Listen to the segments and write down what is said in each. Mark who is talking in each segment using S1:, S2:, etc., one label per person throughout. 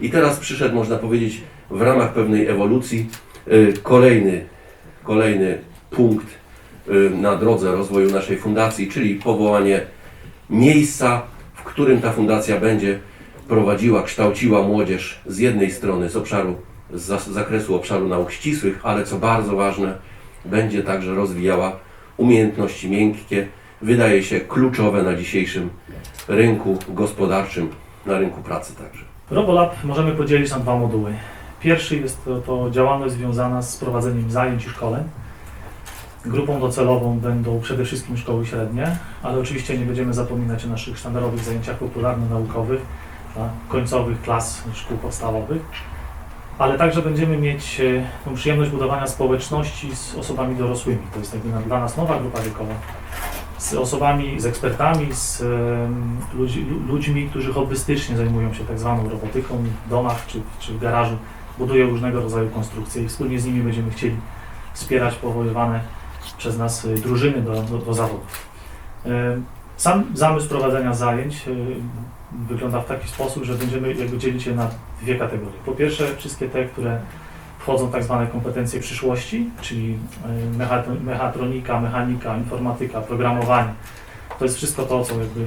S1: I teraz przyszedł, można powiedzieć, w ramach pewnej ewolucji y, kolejny, kolejny punkt y, na drodze rozwoju naszej fundacji, czyli powołanie miejsca, w którym ta fundacja będzie prowadziła, kształciła młodzież z jednej strony z obszaru, z za- z zakresu obszaru nauk ścisłych, ale co bardzo ważne, będzie także rozwijała umiejętności miękkie, wydaje się kluczowe na dzisiejszym rynku gospodarczym, na rynku pracy także.
S2: RoboLab możemy podzielić na dwa moduły. Pierwszy jest to, to działalność związana z prowadzeniem zajęć i szkoleń. Grupą docelową będą przede wszystkim szkoły średnie, ale oczywiście nie będziemy zapominać o naszych sztandarowych zajęciach popularno-naukowych, tak, końcowych klas szkół podstawowych. Ale także będziemy mieć e, tą przyjemność budowania społeczności z osobami dorosłymi. To jest jakby dla nas nowa grupa wiekowa. Z osobami, z ekspertami, z ludzi, lu- ludźmi, którzy hobbystycznie zajmują się tak zwaną robotyką w domach czy, czy w garażu, budują różnego rodzaju konstrukcje i wspólnie z nimi będziemy chcieli wspierać powoływane przez nas y, drużyny do, do, do zawodów. Sam zamysł prowadzenia zajęć y, wygląda w taki sposób, że będziemy jakby dzielić je na dwie kategorie. Po pierwsze, wszystkie te, które wchodzą tak zwane kompetencje przyszłości, czyli mecha- mechatronika, mechanika, informatyka, programowanie. To jest wszystko to, co jakby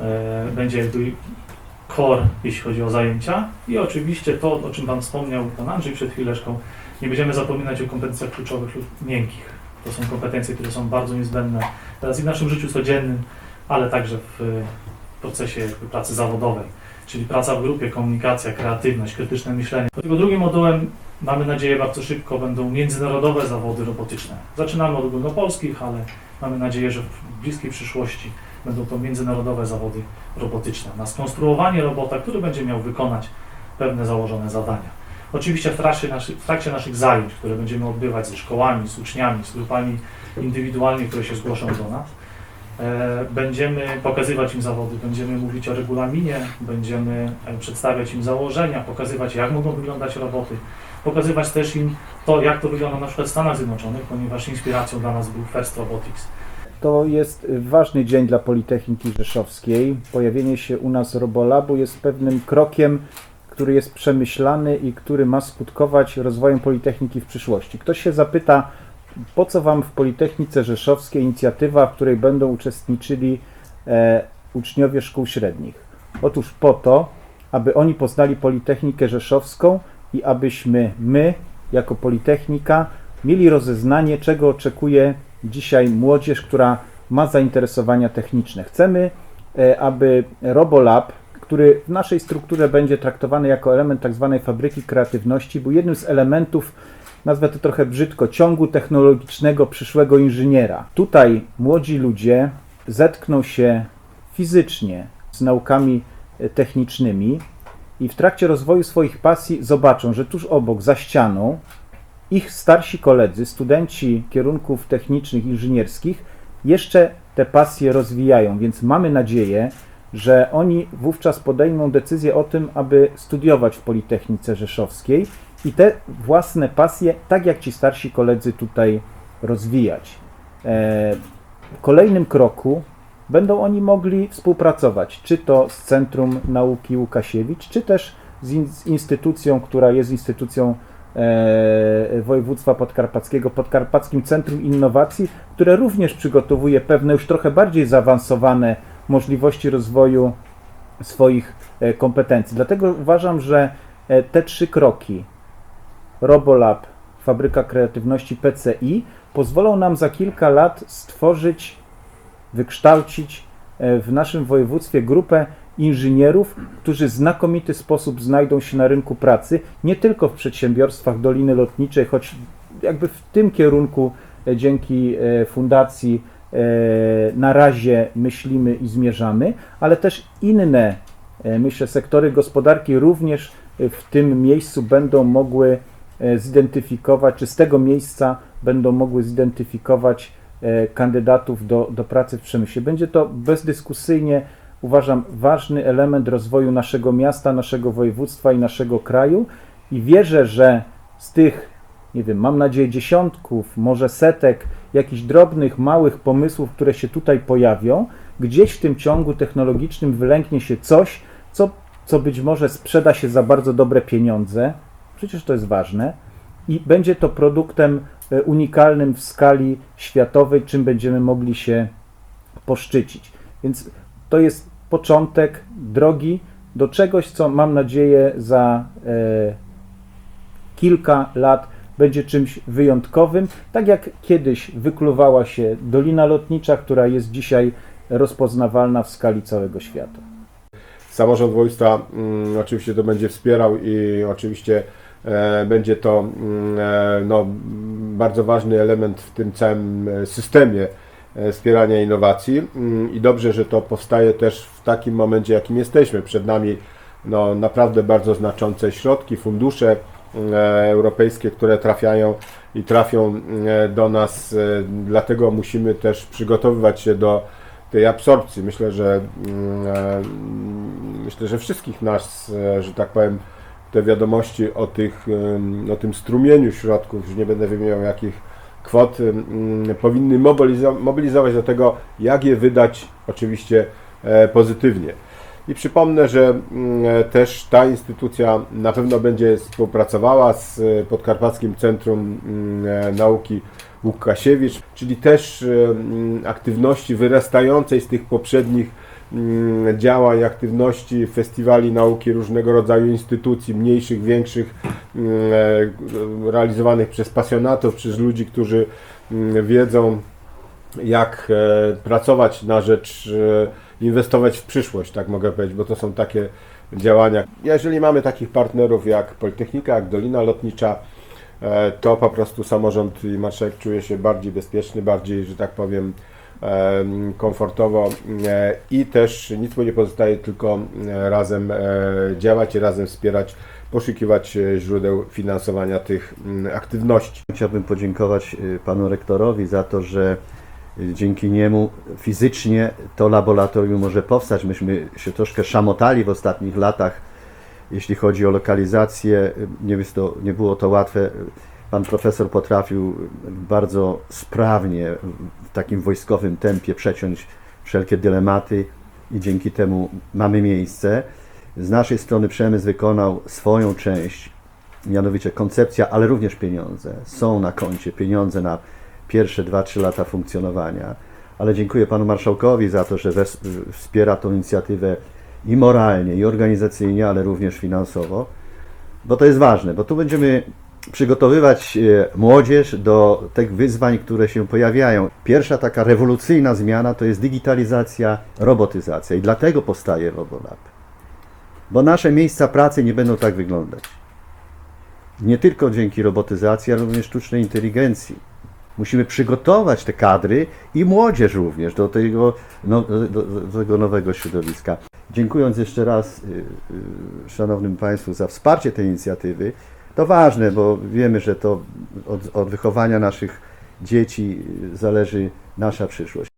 S2: e, będzie jakby core, jeśli chodzi o zajęcia. I oczywiście to, o czym Pan wspomniał, Pan Andrzej przed chwileczką, nie będziemy zapominać o kompetencjach kluczowych lub miękkich. To są kompetencje, które są bardzo niezbędne teraz i w naszym życiu codziennym, ale także w e, procesie pracy zawodowej, czyli praca w grupie, komunikacja, kreatywność, krytyczne myślenie. Dlatego drugim modułem mamy nadzieję bardzo szybko będą międzynarodowe zawody robotyczne. Zaczynamy od ogólnopolskich, ale mamy nadzieję, że w bliskiej przyszłości będą to międzynarodowe zawody robotyczne. Na skonstruowanie robota, który będzie miał wykonać pewne założone zadania. Oczywiście w trakcie, naszych, w trakcie naszych zajęć, które będziemy odbywać ze szkołami, z uczniami, z grupami indywidualnymi, które się zgłoszą do nas, e, będziemy pokazywać im zawody, będziemy mówić o regulaminie, będziemy e, przedstawiać im założenia, pokazywać jak mogą wyglądać roboty, pokazywać też im to, jak to wygląda na przykład w Stanach Zjednoczonych, ponieważ inspiracją dla nas był First Robotics.
S3: To jest ważny dzień dla Politechniki Rzeszowskiej. Pojawienie się u nas Robolabu jest pewnym krokiem, który jest przemyślany i który ma skutkować rozwojem Politechniki w przyszłości. Ktoś się zapyta, po co Wam w Politechnice Rzeszowskiej inicjatywa, w której będą uczestniczyli e, uczniowie szkół średnich? Otóż po to, aby oni poznali Politechnikę Rzeszowską i abyśmy my, jako Politechnika, mieli rozeznanie, czego oczekuje dzisiaj młodzież, która ma zainteresowania techniczne. Chcemy, e, aby RoboLab, który w naszej strukturze będzie traktowany jako element tak zwanej fabryki kreatywności, był jednym z elementów, nazwę to trochę brzydko, ciągu technologicznego przyszłego inżyniera. Tutaj młodzi ludzie zetkną się fizycznie z naukami e, technicznymi i w trakcie rozwoju swoich pasji zobaczą, że tuż obok, za ścianą, ich starsi koledzy, studenci kierunków technicznych, inżynierskich, jeszcze te pasje rozwijają, więc mamy nadzieję, że oni wówczas podejmą decyzję o tym, aby studiować w Politechnice Rzeszowskiej i te własne pasje, tak jak ci starsi koledzy tutaj rozwijać. E, kolejnym kroku będą oni mogli współpracować, czy to z Centrum Nauki Łukasiewicz, czy też z, in, z instytucją, która jest instytucją e, województwa podkarpackiego, Podkarpackim Centrum Innowacji, które również przygotowuje pewne już trochę bardziej zaawansowane możliwości rozwoju swoich e, kompetencji. Dlatego uważam, że e, te trzy kroki Robolab, Fabryka Kreatywności PCI pozwolą nam za kilka lat stworzyć, wykształcić e, w naszym województwie grupę inżynierów, którzy w znakomity sposób znajdą się na rynku pracy, nie tylko w przedsiębiorstwach Doliny Lotniczej, choć jakby w tym kierunku e, dzięki e, fundacji na razie myślimy i zmierzamy, ale też inne, myślę, sektory gospodarki również w tym miejscu będą mogły zidentyfikować, czy z tego miejsca będą mogły zidentyfikować kandydatów do, do pracy w przemyśle. Będzie to bezdyskusyjnie, uważam, ważny element rozwoju naszego miasta, naszego województwa i naszego kraju. I wierzę, że z tych, nie wiem, mam nadzieję dziesiątków, może setek jakichś drobnych, małych pomysłów, które się tutaj pojawią, gdzieś w tym ciągu technologicznym wylęknie się coś, co co być może sprzeda się za bardzo dobre pieniądze, przecież to jest ważne, i będzie to produktem e, unikalnym w skali światowej, czym będziemy mogli się poszczycić. Więc to jest początek drogi do czegoś, co mam nadzieję za e, kilka lat będzie czymś wyjątkowym, tak jak kiedyś wykluwała się Dolina Lotnicza, która jest dzisiaj rozpoznawalna w skali całego świata.
S4: Samorząd województwa mm, oczywiście to będzie wspierał i oczywiście e, będzie to mm, e, no, bardzo ważny element w tym całym e, systemie e, wspierania innowacji Mm, i dobrze, że to powstaje też w takim momencie, jakim jesteśmy. Przed nami no, naprawdę bardzo znaczące środki, fundusze e, europejskie, które trafiają i trafią e, do nas, dlatego musimy też przygotowywać się do tej absorpcji. Myślę, że mm, myślę, że wszystkich nas, że tak powiem, te wiadomości o, tych, o tym strumieniu środków, już nie będę wymieniał jakich kwot, powinny mobilizo- mobilizować do tego, jak je wydać oczywiście e, pozytywnie. I przypomnę, że e, też ta instytucja na pewno będzie współpracowała z e, Podkarpackim Centrum Nauki Łukasiewicz, czyli też aktywności wyrastającej z tych poprzednich działań, aktywności festiwali nauki różnego rodzaju instytucji, mniejszych, większych, mm, e, realizowanych przez pasjonatów, przez ludzi, którzy mm, wiedzą, jak e, pracować na rzecz, e, inwestować w przyszłość, tak mogę powiedzieć, bo to są takie działania. Jeżeli mamy takich partnerów jak Politechnika, jak Dolina Lotnicza, to po prostu samorząd i marszałek czuje się bardziej bezpieczny, bardziej, że tak powiem, komfortowo e, i też nic mu nie pozostaje, tylko e, razem e, działać i razem wspierać, poszukiwać źródeł finansowania tych aktywności.
S5: Chciałbym podziękować panu rektorowi za to, że dzięki niemu fizycznie to laboratorium może powstać. Myśmy się troszkę szamotali w ostatnich latach, jeśli chodzi o lokalizację. Nie, to, nie było to łatwe. Pan profesor potrafił bardzo sprawnie, w takim wojskowym tempie przeciąć wszelkie dylematy i dzięki temu mamy miejsce. Z naszej strony przemysł wykonał swoją część, mianowicie koncepcja, ale również pieniądze. Są na koncie pieniądze na pierwsze 2-3 lata funkcjonowania. Ale dziękuję panu marszałkowi za to, że wspiera tą inicjatywę i moralnie, i organizacyjnie, ale również finansowo. Bo to jest ważne, bo tu będziemy przygotowywać e, młodzież do tych wyzwań, które się pojawiają. Pierwsza taka rewolucyjna zmiana to jest digitalizacja, robotyzacja i dlatego powstaje RoboLab. Bo nasze miejsca pracy nie będą tak wyglądać. Nie tylko dzięki robotyzacji, ale również sztucznej inteligencji. Musimy przygotować te kadry i młodzież również do tego, no, do, do, tego nowego środowiska. Dziękując jeszcze raz y, y, Szanownym Państwu za wsparcie tej inicjatywy, to ważne, bo wiemy, że to od, od wychowania naszych dzieci zależy nasza przyszłość.